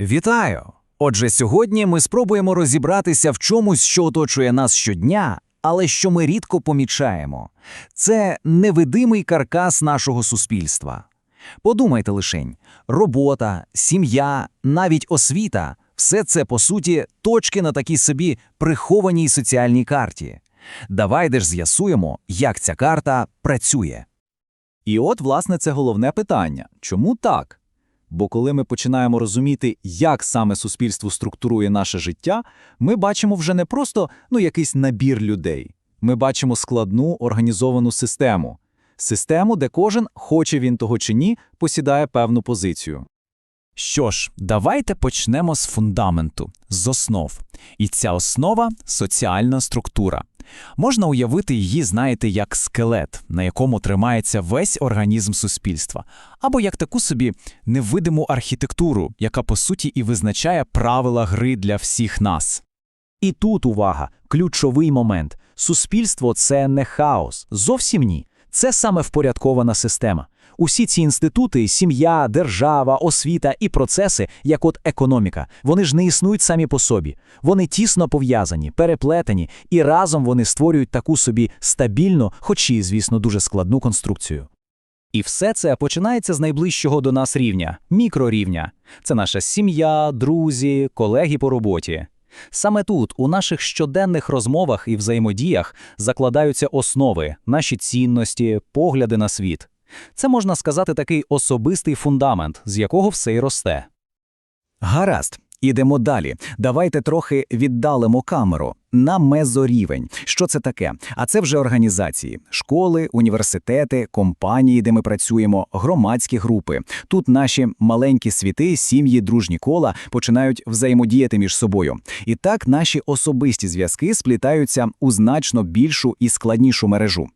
Вітаю! Отже, сьогодні ми спробуємо розібратися в чомусь, що оточує нас щодня, але що ми рідко помічаємо. Це невидимий каркас нашого суспільства. Подумайте лишень: робота, сім'я, навіть освіта все це, по суті, точки на такій собі прихованій соціальній карті. Давайте ж з'ясуємо, як ця карта працює. І от, власне, це головне питання. Чому так? Бо коли ми починаємо розуміти, як саме суспільство структурує наше життя, ми бачимо вже не просто ну, якийсь набір людей. Ми бачимо складну організовану систему. Систему, де кожен, хоче він того чи ні, посідає певну позицію. Що ж, давайте почнемо з фундаменту, з основ. І ця основа соціальна структура. Можна уявити її, знаєте, як скелет, на якому тримається весь організм суспільства, або як таку собі невидиму архітектуру, яка по суті і визначає правила гри для всіх нас. І тут увага, ключовий момент. Суспільство це не хаос, зовсім ні. Це саме впорядкована система. Усі ці інститути, сім'я, держава, освіта і процеси, як от економіка, вони ж не існують самі по собі. Вони тісно пов'язані, переплетені, і разом вони створюють таку собі стабільну, хоч і, звісно, дуже складну конструкцію. І все це починається з найближчого до нас рівня мікрорівня. Це наша сім'я, друзі, колеги по роботі. Саме тут, у наших щоденних розмовах і взаємодіях, закладаються основи, наші цінності, погляди на світ. Це можна сказати такий особистий фундамент, з якого все й росте. Гаразд, ідемо далі. Давайте трохи віддалимо камеру на мезорівень. Що це таке? А це вже організації: школи, університети, компанії, де ми працюємо, громадські групи. Тут наші маленькі світи, сім'ї, дружні кола починають взаємодіяти між собою. І так наші особисті зв'язки сплітаються у значно більшу і складнішу мережу.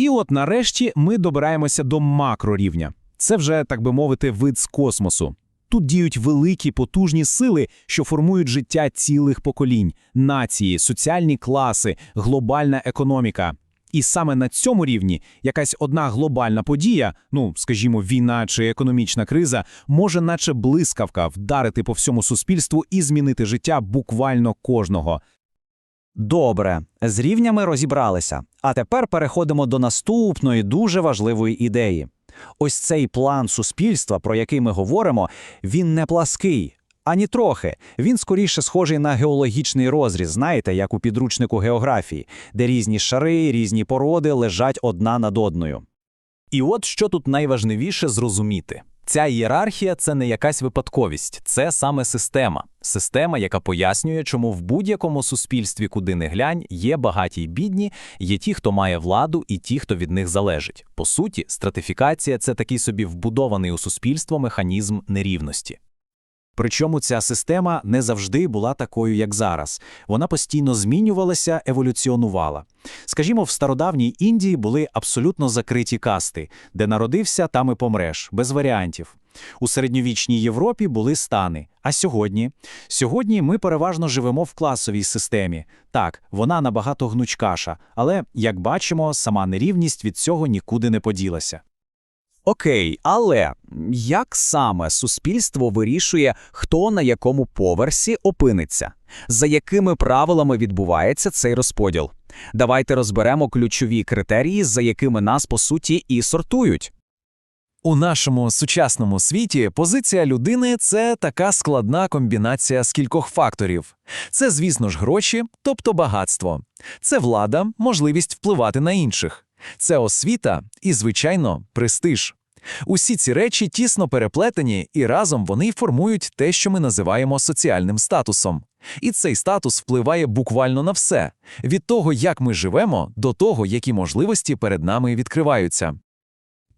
І от нарешті ми добираємося до макрорівня. Це вже, так би мовити, вид з космосу. Тут діють великі потужні сили, що формують життя цілих поколінь, нації, соціальні класи, глобальна економіка. І саме на цьому рівні якась одна глобальна подія, ну скажімо, війна чи економічна криза, може, наче блискавка, вдарити по всьому суспільству і змінити життя буквально кожного. Добре, з рівнями розібралися. А тепер переходимо до наступної дуже важливої ідеї. Ось цей план суспільства, про який ми говоримо, він не плаский. Ані трохи. Він скоріше схожий на геологічний розріз, знаєте, як у підручнику географії, де різні шари, різні породи лежать одна над одною. І от що тут найважливіше зрозуміти. Ця ієрархія це не якась випадковість, це саме система. Система, яка пояснює, чому в будь-якому суспільстві, куди не глянь, є багаті й бідні, є ті, хто має владу, і ті, хто від них залежить. По суті, стратифікація це такий собі вбудований у суспільство механізм нерівності. Причому ця система не завжди була такою, як зараз. Вона постійно змінювалася, еволюціонувала. Скажімо, в стародавній Індії були абсолютно закриті касти, де народився, там і помреш, без варіантів. У середньовічній Європі були стани. А сьогодні? Сьогодні ми переважно живемо в класовій системі. Так, вона набагато гнучкаша, але, як бачимо, сама нерівність від цього нікуди не поділася. Окей, але як саме суспільство вирішує, хто на якому поверсі опиниться? За якими правилами відбувається цей розподіл? Давайте розберемо ключові критерії, за якими нас по суті і сортують. У нашому сучасному світі позиція людини це така складна комбінація з кількох факторів. Це, звісно ж, гроші, тобто багатство. Це влада, можливість впливати на інших. Це освіта і, звичайно, престиж. Усі ці речі тісно переплетені, і разом вони формують те, що ми називаємо соціальним статусом. І цей статус впливає буквально на все від того, як ми живемо, до того, які можливості перед нами відкриваються.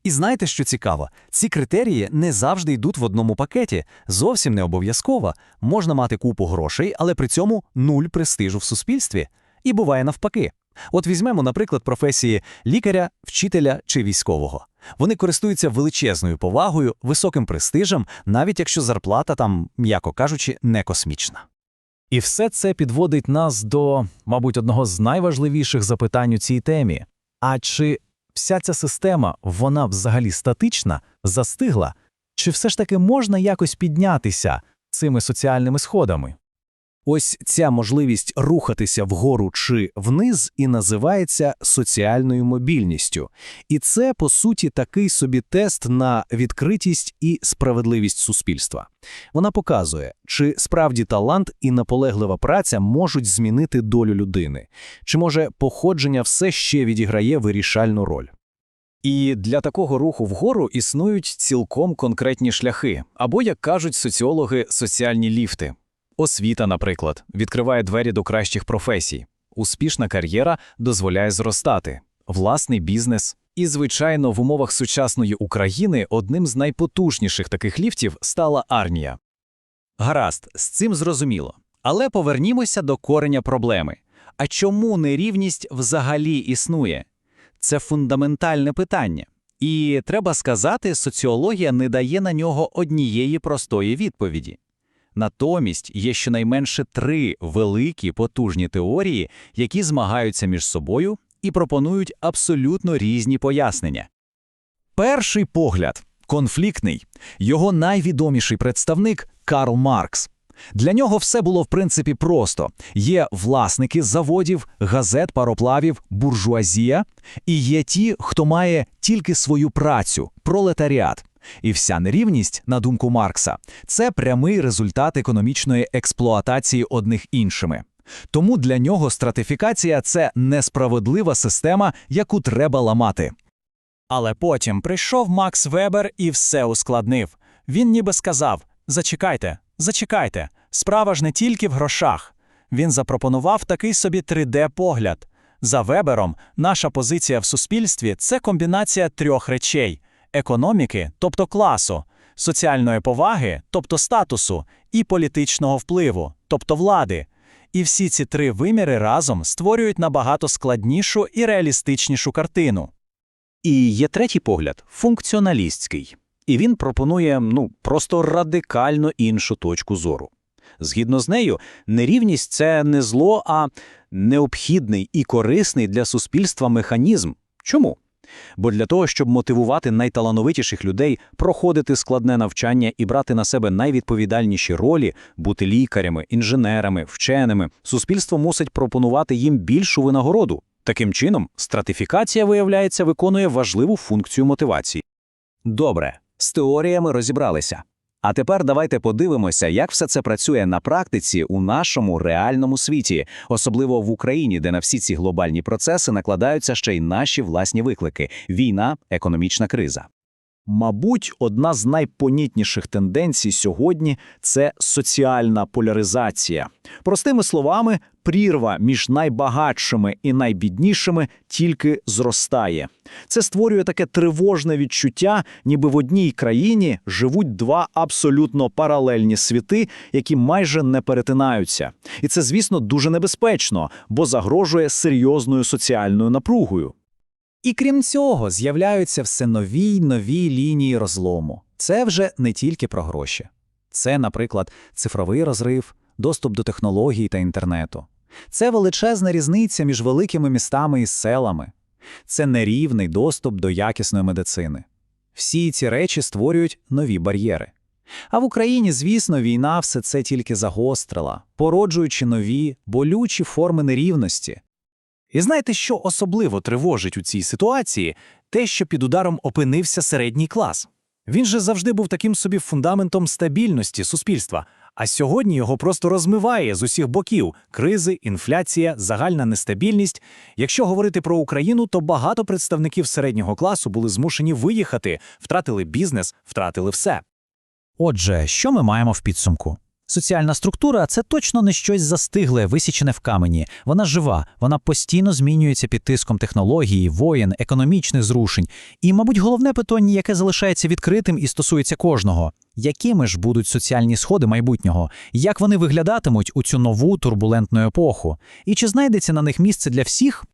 І знаєте, що цікаво? Ці критерії не завжди йдуть в одному пакеті, зовсім не обов'язково. Можна мати купу грошей, але при цьому нуль престижу в суспільстві. І буває навпаки. От візьмемо, наприклад, професії лікаря, вчителя чи військового. Вони користуються величезною повагою, високим престижем, навіть якщо зарплата там, м'яко кажучи, не космічна. І все це підводить нас до, мабуть, одного з найважливіших запитань у цій темі. А чи вся ця система, вона взагалі статична, застигла? Чи все ж таки можна якось піднятися? цими соціальними сходами. Ось ця можливість рухатися вгору чи вниз і називається соціальною мобільністю. І це, по суті, такий собі тест на відкритість і справедливість суспільства. Вона показує, чи справді талант і наполеглива праця можуть змінити долю людини, чи може походження все ще відіграє вирішальну роль. І для такого руху вгору існують цілком конкретні шляхи, або, як кажуть соціологи, соціальні ліфти. Освіта, наприклад, відкриває двері до кращих професій. Успішна кар'єра дозволяє зростати, власний бізнес. І, звичайно, в умовах сучасної України одним з найпотужніших таких ліфтів стала армія. Гаразд, з цим зрозуміло. Але повернімося до кореня проблеми. А чому нерівність взагалі існує? Це фундаментальне питання. І треба сказати, соціологія не дає на нього однієї простої відповіді. Натомість є щонайменше три великі потужні теорії, які змагаються між собою і пропонують абсолютно різні пояснення. Перший погляд конфліктний. Його найвідоміший представник Карл Маркс. Для нього все було в принципі просто: є власники заводів, газет, пароплавів, буржуазія, і є ті, хто має тільки свою працю, пролетаріат. І вся нерівність, на думку Маркса, це прямий результат економічної експлуатації одних іншими. Тому для нього стратифікація це несправедлива система, яку треба ламати. Але потім прийшов Макс Вебер і все ускладнив. Він ніби сказав: Зачекайте, зачекайте, справа ж не тільки в грошах. Він запропонував такий собі 3D-погляд. За Вебером, наша позиція в суспільстві це комбінація трьох речей: економіки, тобто класу, соціальної поваги, тобто статусу, і політичного впливу, тобто влади. І всі ці три виміри разом створюють набагато складнішу і реалістичнішу картину. І є третій погляд функціоналістський. І він пропонує ну, просто радикально іншу точку зору. Згідно з нею, нерівність це не зло, а необхідний і корисний для суспільства механізм. Чому? Бо для того, щоб мотивувати найталановитіших людей проходити складне навчання і брати на себе найвідповідальніші ролі, бути лікарями, інженерами, вченими, суспільство мусить пропонувати їм більшу винагороду. Таким чином, стратифікація, виявляється, виконує важливу функцію мотивації. Добре, з теоріями розібралися. А тепер давайте подивимося, як все це працює на практиці у нашому реальному світі, особливо в Україні, де на всі ці глобальні процеси накладаються ще й наші власні виклики війна, економічна криза. Мабуть, одна з найпонітніших тенденцій сьогодні це соціальна поляризація. Простими словами, прірва між найбагатшими і найбіднішими тільки зростає. Це створює таке тривожне відчуття, ніби в одній країні живуть два абсолютно паралельні світи, які майже не перетинаються. І це, звісно, дуже небезпечно, бо загрожує серйозною соціальною напругою. І крім цього, з'являються все нові й нові лінії розлому. Це вже не тільки про гроші. Це, наприклад, цифровий розрив, доступ до технологій та інтернету. Це величезна різниця між великими містами і селами. Це нерівний доступ до якісної медицини. Всі ці речі створюють нові бар'єри. А в Україні, звісно, війна все це тільки загострила, породжуючи нові, болючі форми нерівності. І знаєте, що особливо тривожить у цій ситуації? Те, що під ударом опинився середній клас. Він же завжди був таким собі фундаментом стабільності суспільства, а сьогодні його просто розмиває з усіх боків кризи, інфляція, загальна нестабільність. Якщо говорити про Україну, то багато представників середнього класу були змушені виїхати, втратили бізнес, втратили все. Отже, що ми маємо в підсумку? Соціальна структура це точно не щось застигле, висічене в камені. Вона жива, вона постійно змінюється під тиском технології, воєн, економічних зрушень. І, мабуть, головне питання, яке залишається відкритим і стосується кожного: якими ж будуть соціальні сходи майбутнього, як вони виглядатимуть у цю нову турбулентну епоху? І чи знайдеться на них місце для всіх,